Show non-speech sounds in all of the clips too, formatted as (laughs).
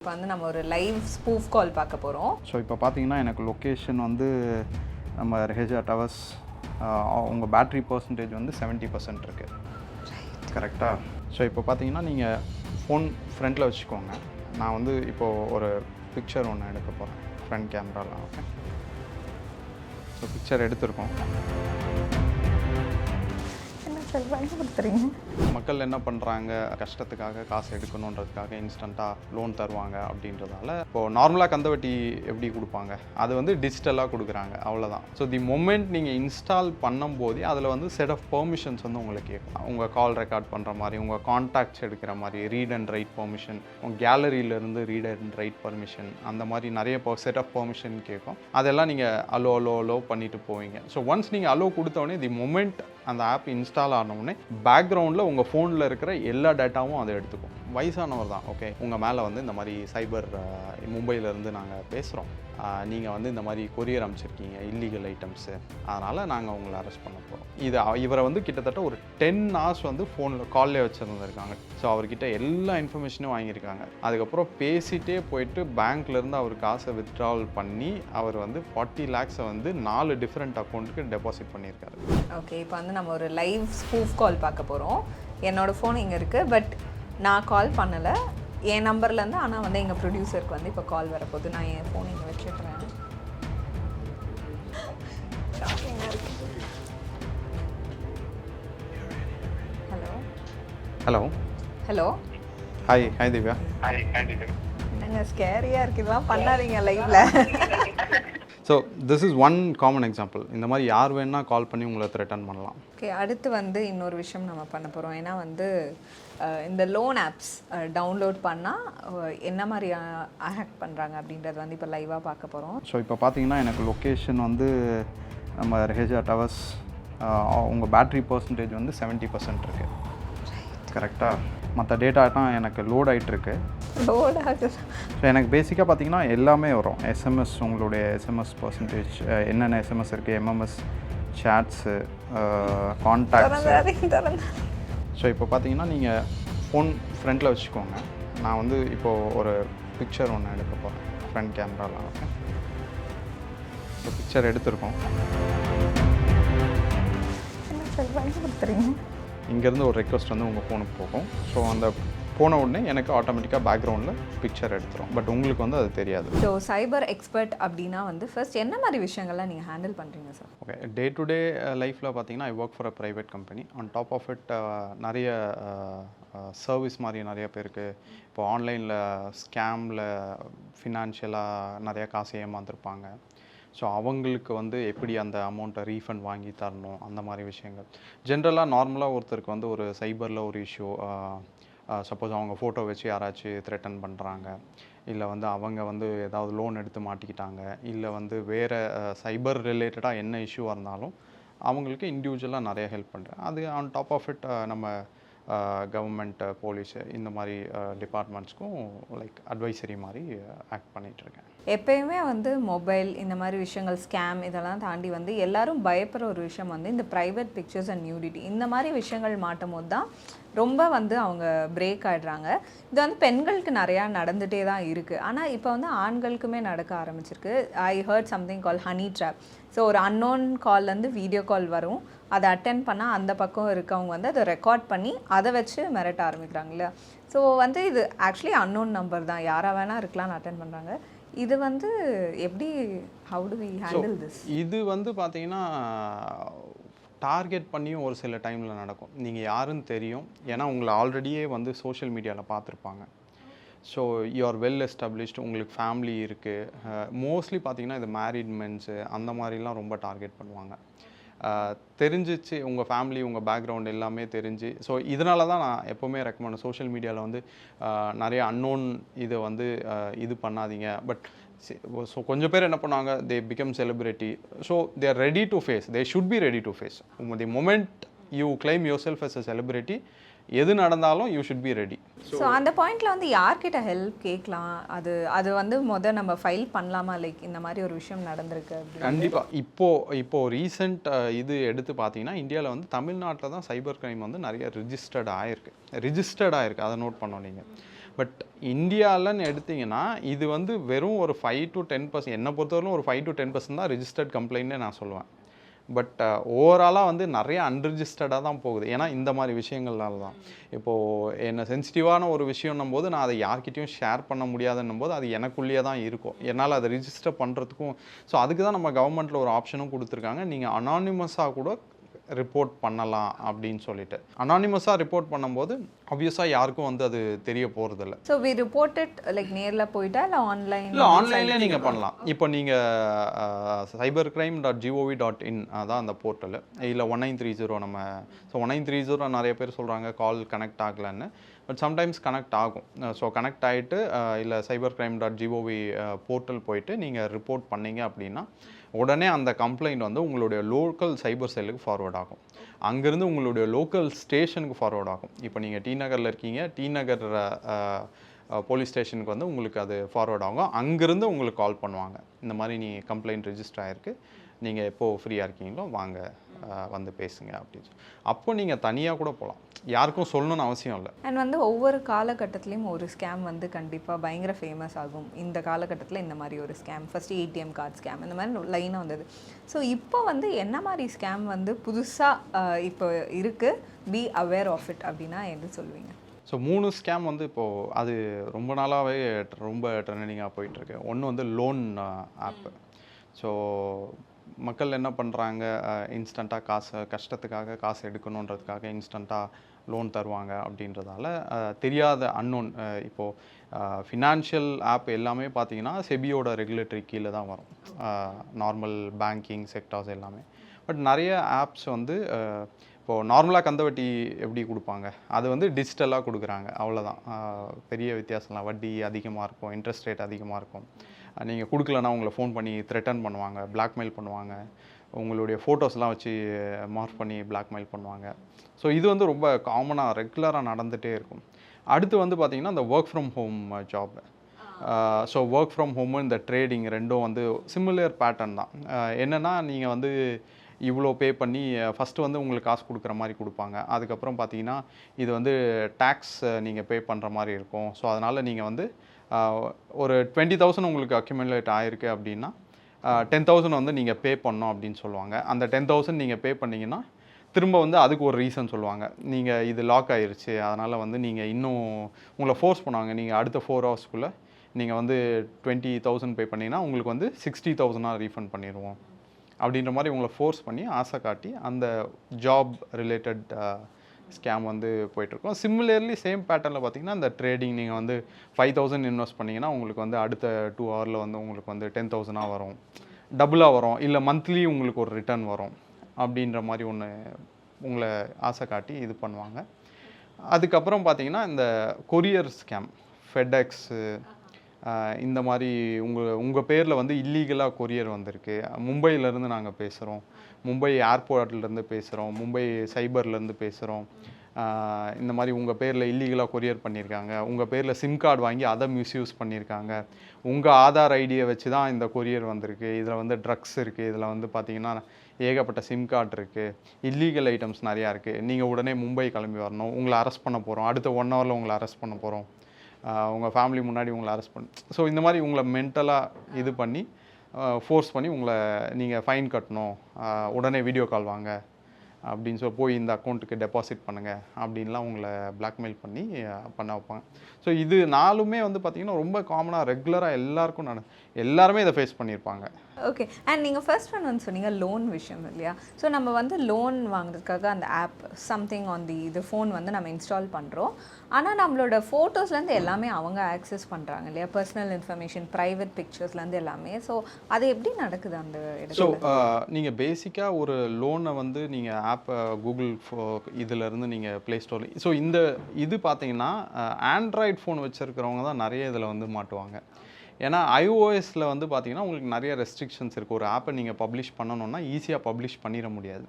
இப்போ வந்து நம்ம ஒரு லைவ் ஸ்பூஃப் கால் பார்க்க போகிறோம் ஸோ இப்போ பார்த்தீங்கன்னா எனக்கு லொக்கேஷன் வந்து நம்ம ரெஹேஜா டவர்ஸ் உங்கள் பேட்ரி பர்சன்டேஜ் வந்து செவன்ட்டி பர்சன்ட் இருக்குது கரெக்டாக ஸோ இப்போ பார்த்தீங்கன்னா நீங்கள் ஃபோன் ஃப்ரண்ட்டில் வச்சுக்கோங்க. நான் வந்து இப்போது ஒரு பிக்சர் ஒன்று எடுக்க போகிறேன் ஃப்ரண்ட் கேமராவில் ஓகே ஸோ பிக்சர் எடுத்திருக்கோம். மக்கள் என்ன பண்ணுறாங்க கஷ்டத்துக்காக காசு எடுக்கணுன்றதுக்காக இன்ஸ்டண்ட்டாக லோன் தருவாங்க அப்படின்றதால இப்போது நார்மலாக கந்தவட்டி எப்படி கொடுப்பாங்க? அது வந்து டிஜிட்டலாக கொடுக்குறாங்க அவ்வளோதான் ஸோ தி மொமெண்ட் நீங்கள் இன்ஸ்டால் பண்ணும்போதே அதில் வந்து செட் ஆஃப் பெர்மிஷன்ஸ் வந்து உங்களுக்கு கேட்கும் உங்கள் கால் ரெக்கார்ட் பண்ணுற மாதிரி உங்கள் கான்டாக்ட்ஸ் எடுக்கிற மாதிரி ரீட் அண்ட் ரைட் பெர்மிஷன் உங்கள் கேலரியிலேருந்து ரீட் அண்ட் ரைட் பர்மிஷன் அந்த மாதிரி நிறைய செட் ஆஃப் பெர்மிஷன் கேட்கும் அதெல்லாம் நீங்கள் அலோ அலோ அலோ பண்ணிட்டு போவீங்க. ஸோ ஒன்ஸ் நீங்கள் அலோ கொடுத்தோடனே தி மொமெண்ட் அந்த ஆப் இன்ஸ்டால் ஆனவுடனே பேக்ரவுண்டில் உங்கள் ஃபோனில் இருக்கிற எல்லா டேட்டாவும் அதை எடுத்துக்கும். வயசானவர் தான் ஓகே உங்கள் மேலே வந்து இந்த மாதிரி சைபர் மும்பையிலேருந்து நாங்கள் பேசுகிறோம் நீங்கள் வந்து இந்த மாதிரி கொரியர் அமைச்சிருக்கீங்க இல்லீகல் ஐட்டம்ஸு அதனால் நாங்கள் உங்களை அரெஸ்ட் பண்ண போகிறோம் இது அவ- இவரை வந்து கிட்டத்தட்ட ஒரு டென் ஹவர்ஸ் வந்து ஃபோனில் கால்லே வச்சுருந்துருக்காங்க. ஸோ அவர்கிட்ட எல்லா இன்ஃபர்மேஷனும் வாங்கியிருக்காங்க. அதுக்கப்புறம் பேசிகிட்டே போயிட்டு பேங்க்லேருந்து அவர் காசை வித்ட்ராவல் பண்ணி அவர் வந்து ஃபார்ட்டி லேக்ஸை வந்து நாலு டிஃப்ரெண்ட் அக்கௌண்ட்டுக்கு டெபாசிட் பண்ணியிருக்காரு. ஓகே இப்போ வந்து நம்ம ஒரு லைவ் ஸ்பூஃப் கால் பார்க்க போகிறோம் என்னோடய ஃபோன் இங்கே இருக்குது பட் நான் கால் பண்ணலை. என் நம்பர்லேருந்து ஆனால் வந்து எங்கள் ப்ரொடியூசருக்கு வந்து இப்போ கால் வரப்போகுது. நான் என் ஃபோன் இங்கே இருக்கு. Hello hello hello hi hi Divya என்னங்க ஸ்கேரியாக இருக்கு. இதெல்லாம் பண்ணாதீங்க லைவ்ல (laughs) so this is one common example இந்த மாதிரி யார் வேணால் கால் பண்ணி உங்களை த்ரெட்டன் பண்ணலாம். ஓகே அடுத்து வந்து இன்னொரு விஷயம் நம்ம பண்ண போகிறோம் ஏன்னா வந்து இந்த லோன் ஆப்ஸ் டவுன்லோட் பண்ணால் என்ன மாதிரி ஆக்ட் பண்ணுறாங்க அப்படின்றது வந்து இப்போ லைவாக பார்க்க போகிறோம் ஸோ இப்போ பார்த்தீங்கன்னா எனக்கு லொக்கேஷன் வந்து நம்ம ரெஹேஜா டவர்ஸ் உங்கள் பேட்ரி பர்சன்டேஜ் வந்து செவன்ட்டி பர்சன்ட் இருக்குது கரெக்டாக மற்ற டேட்டாட்லாம் எனக்கு லோட் ஆகிட்டுருக்கு லோட் ஆகுது. ஸோ எனக்கு பேசிக்காக பார்த்தீங்கன்னா எல்லாமே வரும். எஸ்எம்எஸ் உங்களுடைய எஸ்எம்எஸ் பர்சன்டேஜ் என்னென்ன எஸ்எம்எஸ் இருக்குது எம்எம்எஸ் சேட்ஸு கான்டாக்ட்ஸு ஸோ இப்போ பார்த்தீங்கன்னா நீங்கள் ஃபோன் ஃப்ரண்ட்டில் வச்சுக்கோங்க. நான் வந்து இப்போது ஒரு பிக்சர் ஒன்று எடுக்க போகிறேன் ஃப்ரண்ட் கேமராவில் ஓகே ஸோ பிக்சர் எடுத்திருக்கோம். பயன்படுத்துறீங்க இங்கேருந்து ஒரு ரெக்வஸ்ட் வந்து உங்கள் ஃபோனுக்கு போகும். ஸோ அந்த போன உடனே எனக்கு ஆட்டோமேட்டிக்காக பேக்ரவுண்டில் பிக்சர் எடுத்துரும். பட் உங்களுக்கு வந்து அது தெரியாது. ஸோ சைபர் எக்ஸ்பர்ட் அப்படின்னா வந்து ஃபர்ஸ்ட் என்ன மாதிரி விஷயங்கள்லாம் நீங்கள் ஹேண்டில் பண்ணுறீங்க sir okay day to day லைஃப்பில் பார்த்தீங்கன்னா I work for a private company on top of it நிறைய சர்வீஸ் மாதிரி நிறைய பேருக்கு இப்போ ஆன்லைனில் ஸ்கேமில் ஃபினான்ஷியலாக நிறைய காசு ஏமாந்துருப்பாங்க. ஸோ அவங்களுக்கு வந்து எப்படி அந்த அமௌண்ட்டை ரீஃபண்ட் வாங்கி தரணும்? அந்த மாதிரி விஷயங்கள். ஜென்ரலாக நார்மலாக ஒருத்தருக்கு வந்து ஒரு சைபரில் ஒரு இஷ்யூ சப்போஸ் அவங்க ஃபோட்டோ வச்சு யாராச்சும் த்ரெட்டன் பண்ணுறாங்க இல்லை வந்து அவங்க வந்து ஏதாவது லோன் எடுத்து மாட்டிக்கிட்டாங்க. இல்லை வந்து வேறு சைபர் ரிலேட்டடாக என்ன இஷ்யூவாக இருந்தாலும் அவங்களுக்கு இண்டிவிஜுவலாக நிறைய ஹெல்ப் பண்ணுறேன் அது ஆன் டாப் ஆஃப் இட் நம்ம கவர்மெண்ட் போலீஸு இந்த மாதிரி டிபார்ட்மெண்ட்ஸ்க்கும் லைக் அட்வைசரி மாதிரி ஆக்ட் பண்ணிகிட்ருக்கேன் எப்பயுமே வந்து மொபைல் இந்த மாதிரி விஷயங்கள் ஸ்கேம் இதெல்லாம் தாண்டி வந்து எல்லாரும் பயப்படுற ஒரு விஷயம் வந்து இந்த ப்ரைவேட் பிக்சர்ஸ் அண்ட் நியூடிட்டி இந்த மாதிரி விஷயங்கள் மாட்டும் போது தான் ரொம்ப வந்து அவங்க பிரேக் ஆகிடுறாங்க இது வந்து பெண்களுக்கு நிறையா நடந்துகிட்டே தான் இருக்குது ஆனால் இப்போ வந்து ஆண்களுக்குமே நடக்க ஆரம்பிச்சிருக்கு. I heard something call honey trap so ஒரு அன்னோன் கால்லேருந்து வீடியோ கால் வரும். அதை அட்டென்ட் பண்ணால் அந்த பக்கம் இருக்கவங்க வந்து அதை ரெக்கார்ட் பண்ணி அதை வச்சு மிரட்ட ஆரம்பிக்கிறாங்க இல்லையா? ஸோ வந்து இது ஆக்சுவலி அன்னோன் நம்பர் தான். யாராக வேணால் இருக்கலாம்னு அட்டன் பண்ணுறாங்க இது வந்து எப்படி how to we handle this இது வந்து பார்த்தீங்கன்னா டார்கெட் பண்ணியும் ஒரு சில டைமில் நடக்கும். நீங்கள் யாருன்னு தெரியும். ஏன்னா உங்களை ஆல்ரெடியே வந்து சோஷியல் மீடியாவில் பார்த்துருப்பாங்க. ஸோ யூஆர் வெல் எஸ்டாப்ளிஷ்டு உங்களுக்கு ஃபேமிலி இருக்குது மோஸ்ட்லி பார்த்தீங்கன்னா இது மேரிட் மென்ஸு அந்த மாதிரிலாம் ரொம்ப டார்கெட் பண்ணுவாங்க. தெரிஞ்சிச்சு உங்கள் ஃபேமிலி உங்கள் பேக்ரவுண்ட் எல்லாமே தெரிஞ்சு. ஸோ இதனால தான் நான் எப்போவுமே ரெக்கமெண்ட் சோஷியல் மீடியாவில் வந்து நிறைய அன்னோன் இதை வந்து இது பண்ணாதீங்க. பட் ஸோ கொஞ்சம் பேர் என்ன பண்ணுவாங்க they become celebrity so they're ready to face they should be ready to face the moment you claim yourself as a celebrity எது நடந்தாலும் you should be ready so அந்த பாயிண்ட்ல வந்து யார்கிட்ட ஹெல்ப் கேட்கலாம்? அது அது வந்து முத நம்ம ஃபைல் பண்ணலாமா? லைக் இந்த மாதிரி ஒரு விஷயம் நடந்திருக்கு கண்டிப்பாக இப்போ இப்போ ரீசெண்ட் இது எடுத்து பார்த்தீங்கன்னா இந்தியாவில் வந்து தமிழ்நாட்டில் தான் சைபர் கிரைம் வந்து நிறைய ரிஜிஸ்டர்ட் ஆயிருக்கு. ரிஜிஸ்டர்ட் ஆயிருக்கு. அதை நோட் பண்ணோம் நீங்கள் பட் இந்தியாவில்னு எடுத்தீங்கன்னா இது வந்து வெறும் ஒரு ஃபைவ் டு டென் பர்சன்ட் என்னை பொறுத்தவரைக்கும் ஒரு ஃபைவ் டு டென் பர்சன்ட் தான் ரிஜிஸ்டர்ட் கம்ப்ளைண்ட்னே நான் சொல்லுவேன். பட் ஓவராலாக uh, வந்து நிறைய அன்ரிஜிஸ்டர்டாக தான் போகுது. ஏன்னா இந்த மாதிரி விஷயங்கள்னால தான். இப்போது என்ன சென்சிட்டிவான ஒரு விஷயம்னும் போது நான் அதை யார்கிட்டையும் ஷேர் பண்ண முடியாதுன்னும் போது அது எனக்குள்ளேயே தான் இருக்கும். என்னால் அதை ரிஜிஸ்டர் பண்ணுறதுக்கும் ஸோ அதுக்கு தான் நம்ம கவர்மெண்ட்டில் ஒரு ஆப்ஷனும் கொடுத்துருக்காங்க. நீங்கள் அனானிமஸாக கூட ரிப்போர்ட் பண்ணலாம் அப்படின்னு சொல்லிட்டு. அனானிமஸாக ரிப்போர்ட் பண்ணும்போது ஆப்வியஸாக யாருக்கும் வந்து அது தெரிய போகிறதில்ல ஸோ வி ரிப்போர்ட்டட் லைக் நேர்ல போயிட்டா இல்லை ஆன்லைன் இல்லை ஆன்லைன்லேயே நீங்கள் பண்ணலாம். இப்போ நீங்கள் cyber crime dot GOV dot in அதான் அந்த போர்ட்டல் இல்லை ஒன் நைன் த்ரீ ஜீரோ நம்ம so one nine three zero நிறைய பேர் சொல்கிறாங்க கால் கனெக்ட் ஆகலைன்னு. பட் சம்டைம்ஸ் கனெக்ட் ஆகும். ஸோ கனெக்ட் ஆகிட்டு இல்லை cyber crime dot GOV portal போயிட்டு நீங்கள் ரிப்போர்ட் பண்ணீங்க அப்படின்னா உடனே அந்த கம்ப்ளைண்ட் வந்து உங்களுடைய லோக்கல் சைபர் செல்லுக்கு ஃபார்வர்ட் ஆகும். அங்கேருந்து உங்களுடைய லோக்கல் ஸ்டேஷனுக்கு ஃபார்வர்ட் ஆகும். இப்போ நீங்கள் டி நகரில் இருக்கீங்க டி நகர் போலீஸ் ஸ்டேஷனுக்கு வந்து உங்களுக்கு அது ஃபார்வர்ட் ஆகும். அங்கேருந்து உங்களுக்கு கால் பண்ணுவாங்க. இந்த மாதிரி நீ கம்ப்ளைண்ட் ரெஜிஸ்டர் ஆகிருக்கு நீங்கள் எப்போது ஃப்ரீயாக இருக்கீங்களோ வாங்க வந்து பேசுங்க அப்படின்னு அப்போ நீங்கள் தனியாக கூட போகலாம் யாருக்கும் சொல்லணும்னு அவசியம் இல்லை. அண்ட் வந்து ஒவ்வொரு காலகட்டத்திலையும் ஒரு ஸ்கேம் வந்து கண்டிப்பாக பயங்கர ஃபேமஸ் ஆகும். இந்த காலகட்டத்தில் இந்த மாதிரி ஒரு scam first ATM card scam இந்த மாதிரி லைனாக வந்தது. ஸோ இப்போ வந்து என்ன மாதிரி ஸ்கேம் வந்து புதுசாக இப்போ இருக்குது பி அவேர் ஆஃப் இட் அப்படின்னா எது சொல்லுவீங்க? ஸோ மூணு ஸ்கேம் வந்து இப்போது அது ரொம்ப நாளாகவே ரொம்ப ட்ரெண்டிங்காக போயிட்டுருக்கு ஒன்று வந்து லோன் ஆப்பு ஸோ மக்கள் என்ன பண்ணுறாங்க இன்ஸ்டண்ட்டாக காசு கஷ்டத்துக்காக காசு எடுக்கணுன்றதுக்காக இன்ஸ்டண்ட்டாக லோன் தருவாங்க அப்படின்றதால தெரியாத அன்னோன் இப்போது ஃபினான்ஷியல் ஆப் எல்லாமே பார்த்தீங்கன்னா செபியோட ரெகுலேட்டரி கீழே தான் வரும். நார்மல் பேங்கிங் செக்டார்ஸ் எல்லாமே. பட் நிறைய ஆப்ஸ் வந்து இப்போது நார்மலாக கந்தவட்டி எப்படி கொடுப்பாங்க? அது வந்து டிஜிட்டலாக கொடுக்குறாங்க. அவ்வளோதான் பெரிய வித்தியாசம்லாம். வட்டி அதிகமாக இருக்கும் இன்ட்ரெஸ்ட் ரேட் அதிகமாக இருக்கும். நீங்கள் கொடுக்கலன்னா உங்களை ஃபோன் பண்ணி த்ரெட்டன் பண்ணுவாங்க பிளாக்மெயில் பண்ணுவாங்க. உங்களுடைய ஃபோட்டோஸ்லாம் வச்சு மார்க் பண்ணி பிளாக்மெயில் பண்ணுவாங்க. ஸோ இது வந்து ரொம்ப காமனாக ரெகுலராக நடந்துகிட்டே இருக்கும். அடுத்து வந்து பார்த்திங்கன்னா இந்த work from home job so work from home இந்த ட்ரேடிங் ரெண்டும் வந்து சிமிலர் பேட்டர்ன் தான். என்னென்னா என்னன்னா நீங்கள் வந்து இவ்வளோ பே பண்ணி ஃபஸ்ட்டு வந்து உங்களுக்கு காசு கொடுக்குற மாதிரி கொடுப்பாங்க. அதுக்கப்புறம் பார்த்தீங்கன்னா இது வந்து டேக்ஸ் நீங்கள் பே பண்ணுற மாதிரி இருக்கும். ஸோ அதனால் நீங்கள் வந்து ஒரு டுவெண்ட்டி தௌசண்ட் உங்களுக்கு அக்யூமுலேட் ஆயிருக்கு அப்படின்னா டென் தௌசண்ட் வந்து நீங்கள் பே பண்ணோம் அப்படின்னு சொல்லுவாங்க. அந்த டென் தௌசண்ட் நீங்கள் பே பண்ணீங்கன்னா திரும்ப வந்து அதுக்கு ஒரு ரீசன் சொல்லுவாங்க. நீங்கள் இது லாக் ஆயிருச்சு அதனால் வந்து நீங்கள் இன்னும் உங்களை ஃபோர்ஸ் பண்ணுவாங்க. நீங்கள் அடுத்த ஃபோர் ஹவர்ஸ்க்குள்ளே நீங்கள் வந்து டுவெண்ட்டி தௌசண்ட் பே பண்ணிங்கன்னா உங்களுக்கு வந்து சிக்ஸ்டி தௌசண்டாக ரீஃபண்ட் பண்ணிடுவோம் அப்படின்ற மாதிரி உங்களை ஃபோர்ஸ் பண்ணி ஆசை காட்டி அந்த ஜாப் ரிலேட்டட் ஸ்கேம் வந்து போயிட்டுருக்கோம். சிமிலர்லி சேம் பேட்டர்னில் பார்த்தீங்கன்னா இந்த ட்ரேடிங் நீங்கள் வந்து ஃபைவ் தௌசண்ட் இன்வெஸ்ட் பண்ணிங்கன்னா உங்களுக்கு வந்து அடுத்த டூ ஹவரில் வந்து உங்களுக்கு வந்து டென் தௌசண்டாக வரும். டபுளாக வரும். இல்லை மந்த்லி உங்களுக்கு ஒரு ரிட்டர்ன் வரும். அப்படின்ற மாதிரி ஒன்று உங்களை ஆசை காட்டி இது பண்ணுவாங்க. அதுக்கப்புறம் பார்த்தீங்கன்னா இந்த கொரியர் ஸ்கேம் ஃபெட்எக்ஸு இந்த மாதிரி உங்கள் உங்கள் பேரில் வந்து இல்லீகலாக கொரியர் வந்திருக்கு. மும்பையிலேருந்து நாங்கள் பேசுகிறோம் மும்பை ஏர்போர்ட்லேருந்து பேசுகிறோம் மும்பை சைபர்லேருந்து பேசுகிறோம் இந்த மாதிரி உங்கள் பேரில் இல்லீகலாக கொரியர் பண்ணியிருக்காங்க உங்கள் பேரில் சிம் கார்டு வாங்கி அதை மிஸ்யூஸ் பண்ணியிருக்காங்க உங்கள் ஆதார் ஐடியை வச்சு தான் இந்த கொரியர் வந்திருக்கு. இதில் வந்து ட்ரக்ஸ் இருக்குது இதில் வந்து பார்த்திங்கன்னா ஏகப்பட்ட சிம் கார்டு இருக்குது இல்லீகல் ஐட்டம்ஸ் நிறையா இருக்குது நீங்கள் உடனே மும்பை கிளம்பி வரணும். உங்களை அரெஸ்ட் பண்ண போகிறோம் அடுத்த ஒன் ஹவரில் உங்களை அரெஸ்ட் பண்ண போகிறோம் உங்கள் ஃபேமிலி முன்னாடி உங்களை அரெஸ்ட் பண்ணி ஸோ இந்த மாதிரி உங்களை மென்டலாக இது பண்ணி ஃபோர்ஸ் பண்ணி உங்களை நீங்கள் ஃபைன் கட்டணும் உடனே வீடியோ கால் வாங்க அப்படின்னு சொல்லி போய் இந்த அக்கௌண்ட்டுக்கு டெபாசிட் பண்ணுங்கள் அப்படின்லாம் உங்களை பிளாக்மெயில் பண்ணி பண்ண வைப்பாங்க. ஸோ இது நாலுமே வந்து பார்த்திங்கன்னா ரொம்ப காமனாக ரெகுலராக எல்லாருக்கும் நான் எல்லாருமே இதை ஃபேஸ் பண்ணியிருப்பாங்க. ஓகே அண்ட் நீங்கள் ஃபர்ஸ்ட் ஒன் வந்து சொன்னீங்க லோன் விஷயம் இல்லையா? ஸோ நம்ம வந்து லோன் வாங்குறதுக்காக அந்த ஆப் சம்திங் ஆன் தி இது ஃபோன் வந்து நம்ம இன்ஸ்டால் பண்ணுறோம் ஆனால் நம்மளோட ஃபோட்டோஸ்லேருந்து எல்லாமே அவங்க ஆக்சஸ் பண்ணுறாங்க இல்லையா? பர்சனல் இன்ஃபர்மேஷன் ப்ரைவேட் பிக்சர்ஸ்லேருந்து எல்லாமே. ஸோ அது எப்படி நடக்குது அந்த ஸோ நீங்கள் பேசிக்காக ஒரு லோனை வந்து நீங்கள் ஆப்பை கூகுள் ஃபோ இதிலேருந்து நீங்கள் ப்ளே ஸ்டோரில் ஸோ இந்த இது பார்த்தீங்கன்னா ஆண்ட்ராய்ட் ஃபோன் வச்சுருக்கிறவங்க தான் நிறைய இதில் வந்து மாட்டுவாங்க. ஏன்னா ஐஓஎஸில் வந்து பார்த்தீங்கன்னா உங்களுக்கு நிறைய ரெஸ்ட்ரிக்ஷன்ஸ் இருக்குது ஒரு ஆப்பை நீங்கள் பப்ளிஷ் பண்ணணுன்னா ஈஸியாக பப்ளிஷ் பண்ணிட முடியாது.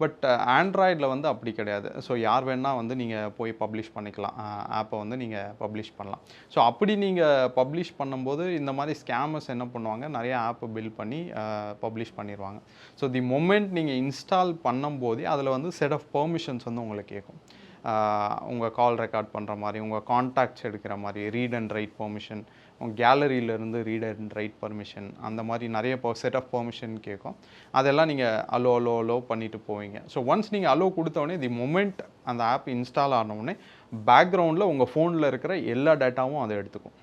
பட் ஆண்ட்ராய்டில் uh, வந்து அப்படி கிடையாது. ஸோ யார் வேணால் வந்து நீங்கள் போய் பப்ளிஷ் பண்ணிக்கலாம். ஆப்பை வந்து நீங்கள் பப்ளிஷ் பண்ணலாம். ஸோ அப்படி நீங்கள் பப்ளிஷ் பண்ணும்போது இந்த மாதிரி ஸ்கேமர்ஸ் என்ன பண்ணுவாங்க? நிறைய ஆப்பை பில் பண்ணி பப்ளிஷ் பண்ணிடுவாங்க ஸோ தி மொமெண்ட் நீங்கள் இன்ஸ்டால் பண்ணும்போதே அதில் வந்து செட் ஆஃப் பெர்மிஷன்ஸ் வந்து உங்களுக்கு கேட்கும் உங்கள் கால் ரெக்கார்ட் பண்ணுற மாதிரி உங்கள் காண்டாக்ட்ஸ் எடுக்கிற மாதிரி ரீட் அண்ட் ரைட் பெர்மிஷன் கேலரியிலேருந்து ரீட் அண்ட் ரைட் பர்மிஷன் அந்த மாதிரி நிறைய செட் ஆஃப் பர்மிஷன் கேட்கும் அதெல்லாம் நீங்கள் அலோ அலோ அலோ பண்ணிட்டு போவீங்க. ஸோ ஒன்ஸ் நீங்கள் அலோ கொடுத்தோடனே தி மூமெண்ட் அந்த ஆப் இன்ஸ்டால் ஆனவுடனே பேக்ரவுண்டில் உங்கள் ஃபோனில் இருக்கிற எல்லா டேட்டாவும் அதை எடுத்துக்கும்.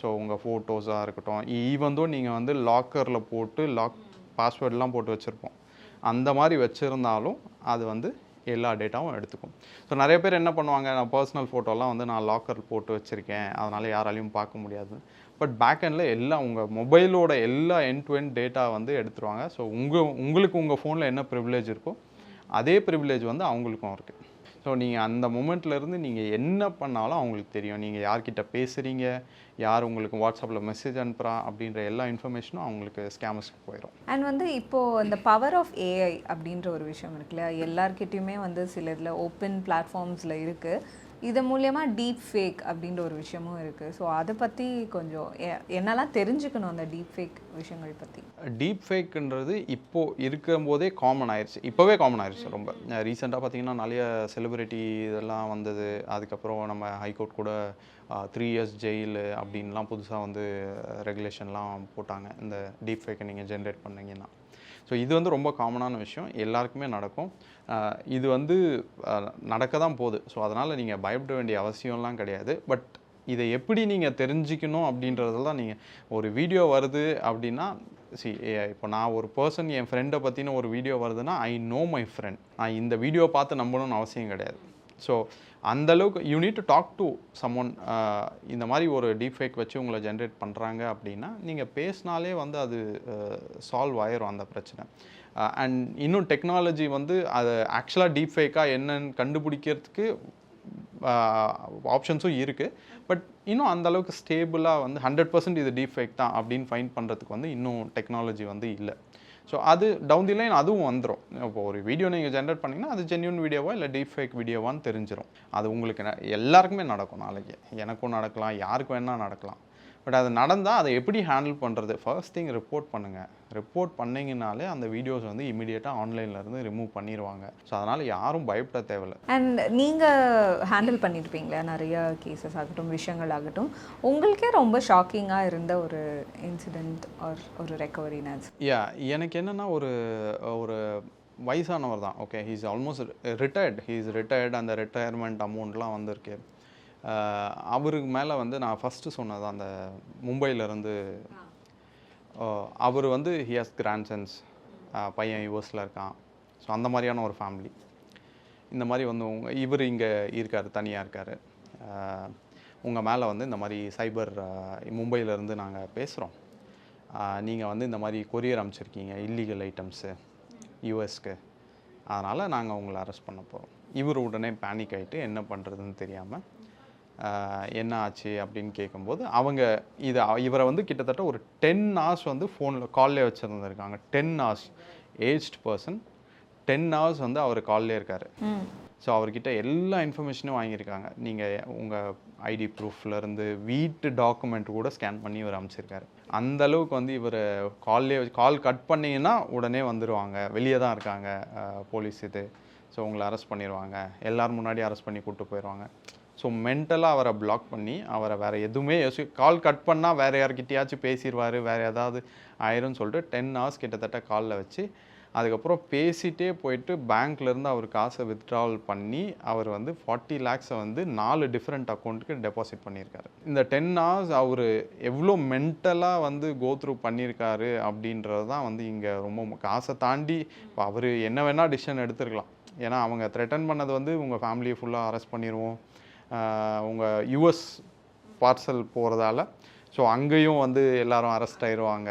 ஸோ உங்கள் ஃபோட்டோஸாக இருக்கட்டும் e- ஈவன் நீங்கள் வந்து லாக்கரில் போட்டு லாக் பாஸ்வேர்டெலாம் போட்டு வச்சுருப்போம். அந்த மாதிரி வச்சுருந்தாலும் அது வந்து எல்லா டேட்டாவும் எடுத்துக்கும். ஸோ நிறைய பேர் என்ன பண்ணுவாங்க நான் பர்சனல் ஃபோட்டோலாம் வந்து நான் லாக்கர் போட்டு வச்சுருக்கேன். அதனால் யாராலையும் பார்க்க முடியாது. பட் பேக் எண்டில் எல்லாம் உங்கள் மொபைலோட எல்லா என் டு என் டேட்டா வந்து எடுத்துருவாங்க. ஸோ உங்கள் உங்களுக்கு உங்கள் ஃபோனில் என்ன ப்ரிவிலேஜ் இருக்கோ அதே ப்ரிவிலேஜ் வந்து அவங்களுக்கும் இருக்குது ஸோ நீங்கள் அந்த மூமெண்ட்லேருந்து நீங்கள் என்ன பண்ணாலும் அவங்களுக்கு தெரியும். நீங்கள் யார்கிட்ட பேசுகிறீங்க யார் உங்களுக்கு வாட்ஸ்அப்பில் மெசேஜ் அனுப்புகிறா அப்படின்ற எல்லா இன்ஃபர்மேஷனும் அவங்களுக்கு ஸ்கேமர்ஸ்க்கு போயிடும் அண்ட் வந்து இப்போது இந்த பவர் ஆஃப் ஏஐ அப்படின்ற ஒரு விஷயம் இருக்குல்ல எல்லார்கிட்டையுமே வந்து சில இதில் ஓப்பன் பிளாட்ஃபார்ம்ஸில் இருக்குது இது மூலயமா டீப் ஃபேக் அப்படின்ற ஒரு விஷயமும் இருக்குது ஸோ அதை பற்றி கொஞ்சம் என்னெல்லாம் தெரிஞ்சுக்கணும் அந்த டீப் ஃபேக் விஷயங்கள் பற்றி டீப் ஃபேக்குன்றது இப்போது இருக்கும்போதே காமன் ஆயிடுச்சு இப்போவே காமன் ஆயிடுச்சு ரொம்ப. ரீசெண்டாக பார்த்தீங்கன்னா நிறைய செலிபிரிட்டி இதெல்லாம் வந்தது. அதுக்கப்புறம் நம்ம ஹைகோர்ட் கூட த்ரீ இயர்ஸ் ஜெயில் அப்படின்லாம் புதுசாக வந்து ரெகுலேஷன்லாம் போட்டாங்க. இந்த டீப் ஃபேக்கை நீங்கள் ஜென்ரேட் பண்ணிங்கன்னா. ஸோ இது வந்து ரொம்ப காமனான விஷயம். எல்லாருக்குமே நடக்கும். இது வந்து நடக்க தான் போகுது. ஸோ அதனால் நீங்கள் பயப்பட வேண்டிய அவசியம்லாம் கிடையாது. பட் இதை எப்படி நீங்கள் தெரிஞ்சுக்கணும் அப்படின்றதெல்லாம் தான் நீங்கள் ஒரு வீடியோ வருது அப்படின்னா சி இப்போ நான் ஒரு பர்சன் என் ஃப்ரெண்டை பற்றின ஒரு வீடியோ வருதுன்னா ஐ நோ மை ஃப்ரெண்ட் நான் இந்த வீடியோ பார்த்து நம்பணும்னு அவசியம் கிடையாது. ஸோ அந்த அளவுக்கு you need to talk to someone இந்த மாதிரி ஒரு டீப் ஃபேக் வச்சு உங்களை ஜென்ரேட் பண்ணுறாங்க அப்படின்னா நீங்கள் பேசினாலே வந்து அது uh, சால்வ் ஆயிரும் அந்த பிரச்சனை. Uh, அண்ட் இன்னும் டெக்னாலஜி வந்து அது ஆக்சுவலாக டீப் ஃபேக்காக என்னன்னு கண்டுபிடிக்கிறதுக்கு uh, ஆப்ஷன்ஸும் இருக்குது பட் இன்னும் அந்த அளவுக்கு ஸ்டேபிளாக வந்து ஹண்ட்ரட் பர்சன்ட் இது டீப் ஃபேக் தான் அப்படின்னு ஃபைண்ட் பண்ணுறதுக்கு வந்து இன்னும் டெக்னாலஜி வந்து இல்லை. ஸோ அது டவுன் தி லைன் அதுவும் வந்துடும் இப்போ ஒரு வீடியோ நீங்கள் ஜென்ரேட் பண்ணிங்கன்னா அது ஜென்யூன் வீடியோவா இல்லை டீப் ஃபேக் வீடியோவான்னு தெரிஞ்சிடும் அது உங்களுக்கு எல்லாருக்குமே நடக்கும் நாளைக்கு. எனக்கும் நடக்கலாம் யாருக்கு வேணால் நடக்கலாம். பட் அது நடந்தால் அதை எப்படி ஹேண்டில் பண்ணுறது ஃபர்ஸ்ட் திங் ரிப்போர்ட் பண்ணுங்கள் ரிப்போர்ட் பண்ணீங்கனாலே அந்த வீடியோஸ் வந்து இமீடியட்டாக ஆன்லைன்லேருந்து ரிமூவ் பண்ணிடுவாங்க ஸோ அதனால் யாரும் பயப்பட தேவையில்ல. அண்ட் நீங்கள் ஹேண்டில் பண்ணியிருப்பீங்களா நிறைய கேசஸ் ஆகட்டும் விஷயங்கள் ஆகட்டும். உங்களுக்கே ரொம்ப ஷாக்கிங்காக இருந்த ஒரு இன்சிடெண்ட் ஆர் ஒரு ரெக்கவரினஸ் யா எனக்கு என்னென்னா ஒரு ஒரு வயசானவர் தான். Okay he's almost retired he's retired அந்த ரிட்டையர்மெண்ட் அமௌண்ட்லாம் வந்திருக்கு. அஹ் அவருக்கு மேலே வந்து நான் ஃபஸ்ட்டு சொன்னது அந்த மும்பையிலேருந்து அவர் வந்து ஹி கிராண்ட் சன்ஸ் பையன் யூஎஸில் இருக்கான். ஸோ அந்த மாதிரியான ஒரு ஃபேமிலி இந்த மாதிரி வந்து உங்கள் இவர் இங்கே இருக்கார் தனியாக இருக்கார். உங்கள் மேலே வந்து இந்த மாதிரி சைபர் மும்பையிலேருந்து நாங்கள் பேசுகிறோம் நீங்கள் வந்து இந்த மாதிரி கொரியர் அனுப்பிச்சிருக்கீங்க இல்லீகல் ஐட்டம்ஸு யூஎஸ்க்கு அதனால் நாங்கள் உங்களை அரெஸ்ட் பண்ண போகிறோம் இவர் உடனே பேனிக் ஆகிட்டு என்ன பண்ணுறதுன்னு தெரியாமல் என்ன ஆச்சு அப்படின்னு கேட்கும்போது அவங்க இதை இவரை வந்து கிட்டத்தட்ட ஒரு டென் ஹவர்ஸ் வந்து ஃபோனில் கால்லே வச்சுருந்துருக்காங்க. Ten hours aged person ten hours வந்து அவர் கால்லே இருக்கார். ஸோ அவர்கிட்ட எல்லா இன்ஃபர்மேஷனும் வாங்கியிருக்காங்க. நீங்கள் உங்கள் ஐடி ப்ரூஃப்லேருந்து வீட்டு டாக்குமெண்ட் கூட ஸ்கேன் பண்ணி இவர் அமைச்சிருக்காரு அந்த அளவுக்கு வந்து இவர் கால்லே கால் கட் பண்ணீங்கன்னா உடனே வந்துடுவாங்க வெளியே தான் இருக்காங்க போலீஸ் இது. ஸோ உங்களை அரெஸ்ட் பண்ணிடுவாங்க எல்லாரும் முன்னாடி அரெஸ்ட் பண்ணி கூப்பிட்டு போயிடுவாங்க ஸோ மென்டலாக அவரை பிளாக் பண்ணி அவரை வேறு எதுவுமே யோசி கால் கட் பண்ணால் வேறு யார்கிட்டயாச்சும் பேசிடுவார் வேறு ஏதாவது ஆயிரும்னு சொல்லிட்டு டென் ஹவர்ஸ் கிட்டத்தட்ட காலில் வச்சு அதுக்கப்புறம் பேசிகிட்டே போயிட்டு பேங்க்லேருந்து அவர் காசை வித்ட்ராவல் பண்ணி அவர் வந்து ஃபார்ட்டி லேக்ஸை வந்து நாலு டிஃப்ரெண்ட் அக்கௌண்ட்டுக்கு டெபாசிட் பண்ணியிருக்காரு. இந்த டென் ஹவர்ஸ் அவர் எவ்வளோ மென்டலாக வந்து கோத்ரூ பண்ணியிருக்காரு அப்படின்றது தான் வந்து இங்கே ரொம்ப காசை தாண்டி இப்போ அவர் என்ன வேணால் டிசிஷன் எடுத்துருக்கலாம். ஏன்னா அவங்க த்ரெட்டன் பண்ணது வந்து உங்கள் ஃபேமிலியை ஃபுல்லாக அரெஸ்ட் பண்ணிடுவோம் உங்கள் யூஎஸ் பார்சல் போகிறதால ஸோ அங்கேயும் வந்து எல்லாரும் அரெஸ்ட் ஆயிடுவாங்க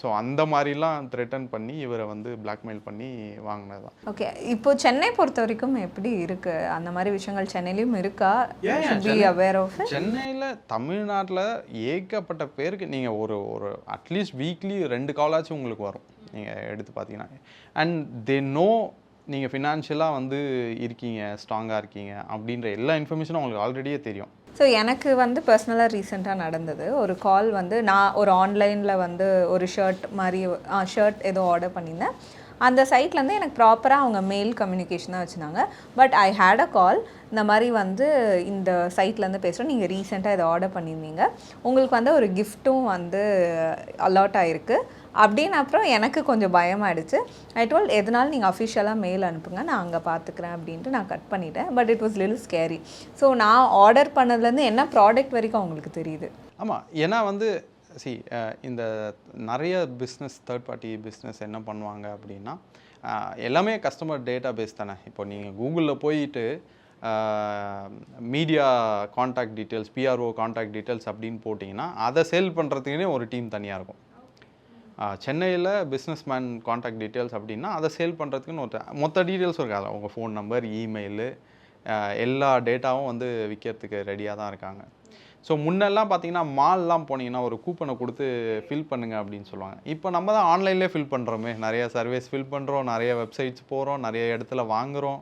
ஸோ அந்த மாதிரிலாம் த்ரெட்டன் பண்ணி இவரை வந்து blackmail பண்ணி வாங்கினது ஓகே இப்போ சென்னை பொறுத்த வரைக்கும் எப்படி இருக்கு? அந்த மாதிரி விஷயங்கள் சென்னையிலயும் இருக்கா? அவேர் ஆஃப் சென்னையில் தமிழ்நாட்டில் ஏகப்பட்ட பேருக்கு நீங்கள் ஒரு ஒரு அட்லீஸ்ட் வீக்லி ரெண்டு காலாச்சும் உங்களுக்கு வரும். நீங்கள் எடுத்து பார்த்தீங்கன்னா. அண்ட் தே நோ நீங்கள் ஃபினான்ஷியலாக வந்து இருக்கீங்க ஸ்ட்ராங்காக இருக்கீங்க அப்படின்ற எல்லா இன்ஃபர்மேஷனும் உங்களுக்கு ஆல்ரெடியே தெரியும். ஸோ எனக்கு வந்து பர்சனலாக ரீசெண்டாக நடந்தது. ஒரு கால் வந்து நான் ஒரு ஆன்லைனில் வந்து ஒரு ஷர்ட் மாதிரி ஷர்ட் ஏதோ ஆர்டர் பண்ணியிருந்தேன். அந்த சைட்லேருந்து எனக்கு ப்ராப்பராக அவங்க மெயில் கம்யூனிகேஷனாக வச்சுருந்தாங்க. பட் ஐ ஹேட் அ கால் இந்த மாதிரி வந்து இந்த சைட்லேருந்து பேசுகிறோம் நீங்கள் ரீசெண்டாக இதை ஆர்டர் பண்ணியிருந்தீங்க. உங்களுக்கு வந்து ஒரு கிஃப்ட்டும் வந்து அலாட் ஆகிருக்கு அப்படின்னு அப்புறம் எனக்கு கொஞ்சம் பயமாயிடுச்சு. ஐ டோல் எதனாலும் நீங்கள் அஃபிஷியலாக மெயில் அனுப்புங்க. நான் அங்கே பார்த்துக்கிறேன் அப்படின்ட்டு நான் கட் பண்ணிட்டேன். பட் இட் வாஸ் லில் ஸ்கேரி ஸோ நான் ஆர்டர் பண்ணதுலேருந்து என்ன ப்ராடக்ட் வரைக்கும் அவங்களுக்கு தெரியுது. ஆமாம் ஏன்னா வந்து சி இந்த நிறைய பிஸ்னஸ் தேர்ட் பார்ட்டி பிஸ்னஸ் என்ன பண்ணுவாங்க அப்படின்னா எல்லாமே கஸ்டமர் டேட்டா பேஸ் தானே. இப்போ நீங்கள் கூகுளில் போயிட்டு media contact details PRO contact details அப்படின்னு போட்டிங்கன்னா அதை சேல் பண்ணுறதுக்குனே ஒரு டீம் தனியாக இருக்கும். சென்னையில் பிஸ்னஸ் மேன் காண்டாக்ட் டீட்டெயில்ஸ் அப்படின்னா அதை சேல் பண்ணுறதுக்குன்னு ஒரு மொத்த டீட்டெயில்ஸ் இருக்காது உங்கள் ஃபோன் நம்பர் இமெயிலு எல்லா டேட்டாவும் வந்து விற்கிறதுக்கு ரெடியாக தான் இருக்காங்க. ஸோ முன்னெல்லாம் பார்த்தீங்கன்னா மால்லாம் போனீங்கன்னா ஒரு கூப்பனை கொடுத்து ஃபில் பண்ணுங்கள் அப்படின்னு சொல்லுவாங்க. இப்போ நம்ம தான் ஆன்லைன்லேயே ஃபில் பண்ணுறோமே நிறைய சர்வீஸ் ஃபில் பண்ணுறோம் நிறைய வெப்சைட்ஸ் போகிறோம் நிறைய இடத்துல வாங்குகிறோம்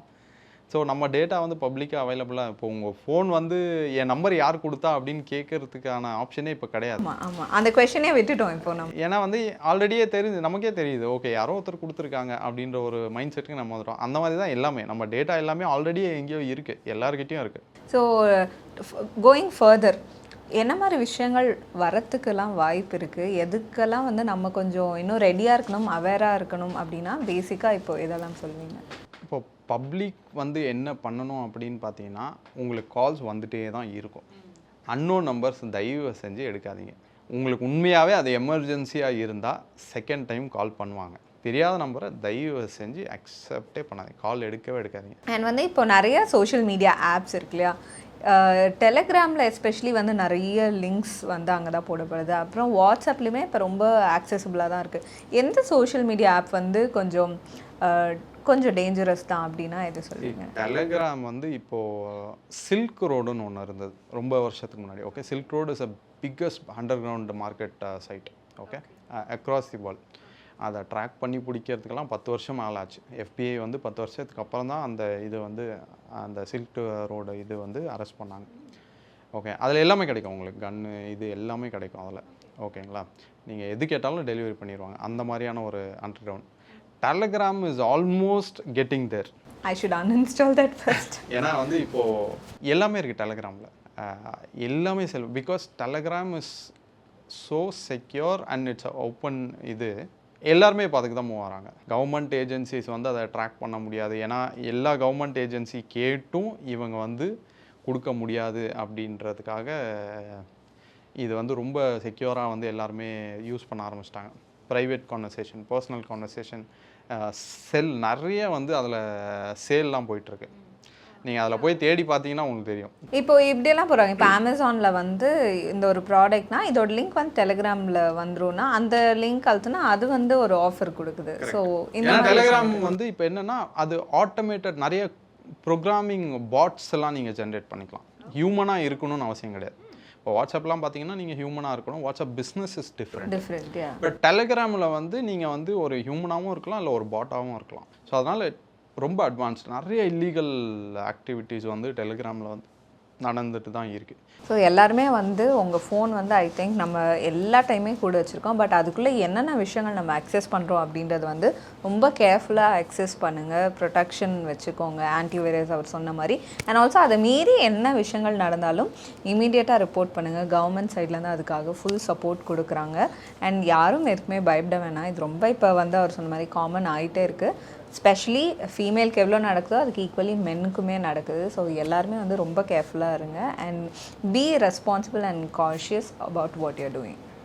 ஸோ நம்ம டேட்டா வந்து பப்ளிக்காக அவைலபிளாக இப்போ உங்கள் ஃபோன் வந்து என் நம்பர் யார் கொடுத்தா அப்படின்னு கேட்கறதுக்கான ஆப்ஷனே இப்போ கிடையாது. ஆமாம் அந்த கொஷனே விட்டுட்டோம் இப்போ நம்ம. ஏன்னா வந்து ஆல்ரெடியே தெரியுது நமக்கே தெரியுது. ஓகே யாரோ ஒருத்தர் கொடுத்துருக்காங்க அப்படின்ற ஒரு மைண்ட் செட்டுக்கு நம்ம வந்துடும் அந்த மாதிரி தான் எல்லாமே. நம்ம டேட்டா எல்லாமே ஆல்ரெடி எங்கேயோ இருக்குது எல்லாருக்கிட்டையும் இருக்குது ஸோ கோயிங் ஃபர்தர் என்ன மாதிரி விஷயங்கள் வரத்துக்கெல்லாம் வாய்ப்பு இருக்குது எதுக்கெல்லாம் வந்து நம்ம கொஞ்சம் இன்னும் ரெடியாக இருக்கணும் அவேராக இருக்கணும் அப்படின்னா பேசிக்காக இப்போ இதெல்லாம் சொல்லுவீங்க. பப்ளிக் வந்து என்ன பண்ணணும் அப்படின்னு பார்த்தீங்கன்னா உங்களுக்கு கால்ஸ் வந்துட்டே தான் இருக்கும். அன்னோன் நம்பர்ஸ் தயவு செஞ்சு எடுக்காதீங்க. உங்களுக்கு உண்மையாகவே அது எமர்ஜென்சியாக இருந்தால் செகண்ட் டைம் கால் பண்ணுவாங்க. தெரியாத நம்பரை தயவு செஞ்சு அக்செப்டே பண்ணாதீங்க. கால் எடுக்கவே எடுக்காதீங்க. அண்ட் வந்து இப்போ நிறைய சோஷியல் மீடியா ஆப்ஸ் இருக்கு இல்லையா? டெலகிராமில் எஸ்பெஷலி வந்து நிறைய லிங்க்ஸ் வந்து அங்கே தான் போடப்படுது. அப்புறம் வாட்ஸ்அப்லேயுமே இப்போ ரொம்ப ஆக்சசிபிளாக தான் இருக்குது எந்த சோஷியல் மீடியா ஆப் வந்து கொஞ்சம் கொஞ்சம் டேஞ்சரஸ் தான் அப்படின்னா எது சொல்லுவீங்க டெலகிராம் வந்து இப்போது சில்க் ரோடுன்னு ஒன்று இருந்தது. ரொம்ப வருஷத்துக்கு முன்னாடி. Okay silk road is a biggest underground market site okay across the world அதை ட்ராக் பண்ணி பிடிக்கிறதுக்கெல்லாம் பத்து வருஷம் ஆளாச்சு எஃபிஐ வந்து பத்து வருஷத்துக்கு அப்புறம் தான் அந்த இது வந்து அந்த சில்க் ரோடு இது வந்து அரெஸ்ட் பண்ணாங்க. ஓகே அதில் எல்லாமே கிடைக்கும் உங்களுக்கு. கன்னு இது எல்லாமே கிடைக்கும் அதில். ஓகேங்களா நீங்கள் எது கேட்டாலும் டெலிவரி பண்ணிடுவாங்க அந்த மாதிரியான ஒரு underground Telegram is almost getting there I should uninstall that first ஏன்னா வந்து இப்போது எல்லாமே இருக்குது டெலகிராமில் எல்லாமே sell because Telegram is so secure and it's open இது எல்லாருமே இப்போ அதுக்கு தான் மூவ் வராங்க கவர்மெண்ட் ஏஜென்சிஸ் வந்து அதை ட்ராக் பண்ண முடியாது. ஏன்னா எல்லா கவர்மெண்ட் ஏஜென்சி கேட்டும் இவங்க வந்து கொடுக்க முடியாது அப்படின்றதுக்காக இது வந்து ரொம்ப செக்யூராக வந்து எல்லாருமே யூஸ் பண்ண ஆரம்பிச்சிட்டாங்க. Private conversation personal conversation sell நிறைய வந்து அதில் சேல்லாம் போயிட்டுருக்கு. நீங்கள் அதில் போய் தேடி பார்த்தீங்கன்னா உங்களுக்கு தெரியும். இப்போ இப்படியெல்லாம் போகிறாங்க இப்போ அமேசானில் வந்து இந்த ஒரு ப்ராடக்ட்னா இதோட லிங்க் வந்து டெலிகிராமில் வந்துரும்னா அந்த லிங்க் அழுத்துனா அது வந்து ஒரு ஆஃபர் கொடுக்குது. ஸோ இந்த டெலிகிராம் வந்து இப்போ என்னன்னா அது ஆட்டோமேட்டட் நிறைய ப்ரோக்ராமிங் பாட்ஸ் எல்லாம் நீங்கள் ஜென்ரேட் பண்ணிக்கலாம். ஹியூமனாக இருக்கணும்னு அவசியம் கிடையாது. இப்போ வாட்ஸ்அப்லாம் பார்த்தீங்கன்னா நீங்கள் ஹியூமனாக இருக்கணும். WhatsApp business is different different yeah but டெலிகிராமில் வந்து நீங்கள் வந்து ஒரு ஹியூமனாகவும் இருக்கலாம் இல்லை ஒரு பாட்டாகவும் இருக்கலாம். ஸோ அதனால் ரொம்ப அட்வான்ஸ்ட் நிறைய இல்லீகல் ஆக்டிவிட்டீஸ் வந்து டெலிகிராமில் வந்து நடந்துட்டு தான் இருக்குது ஸோ எல்லாருமே வந்து உங்கள் ஃபோன் வந்து ஐ திங்க் நம்ம எல்லா டைமே கூட வச்சுருக்கோம். பட் அதுக்குள்ளே என்னென்ன விஷயங்கள் நம்ம அக்சஸ் பண்ணுறோம் அப்படின்றது வந்து ரொம்ப கேர்ஃபுல்லாக அக்சஸ் பண்ணுங்கள் ப்ரொடெக்ஷன் வச்சுக்கோங்க. ஆன்டிவைரஸ் அவர் சொன்ன மாதிரி. அண்ட் ஆல்சோ அதை மீறி என்ன விஷயங்கள் நடந்தாலும் இமீடியட்டாக ரிப்போர்ட் பண்ணுங்கள் கவர்மெண்ட் சைட்லேருந்து அதுக்காக ஃபுல் சப்போர்ட் கொடுக்குறாங்க. அண்ட் யாரும் எதுக்குமே பயப்பட வேணாம். இது ரொம்ப இப்போ வந்து அவர் சொன்ன மாதிரி காமன் ஆகிட்டே இருக்குது ஸ்பெஷலி ஃபீமேலுக்கு எவ்வளோ நடக்குதோ அதுக்கு ஈக்குவலி மென்னுக்குமே நடக்குது. ஸோ எல்லாருமே வந்து ரொம்ப கேர்ஃபுல்லாக இருங்க. And be responsible and conscious about what you're doing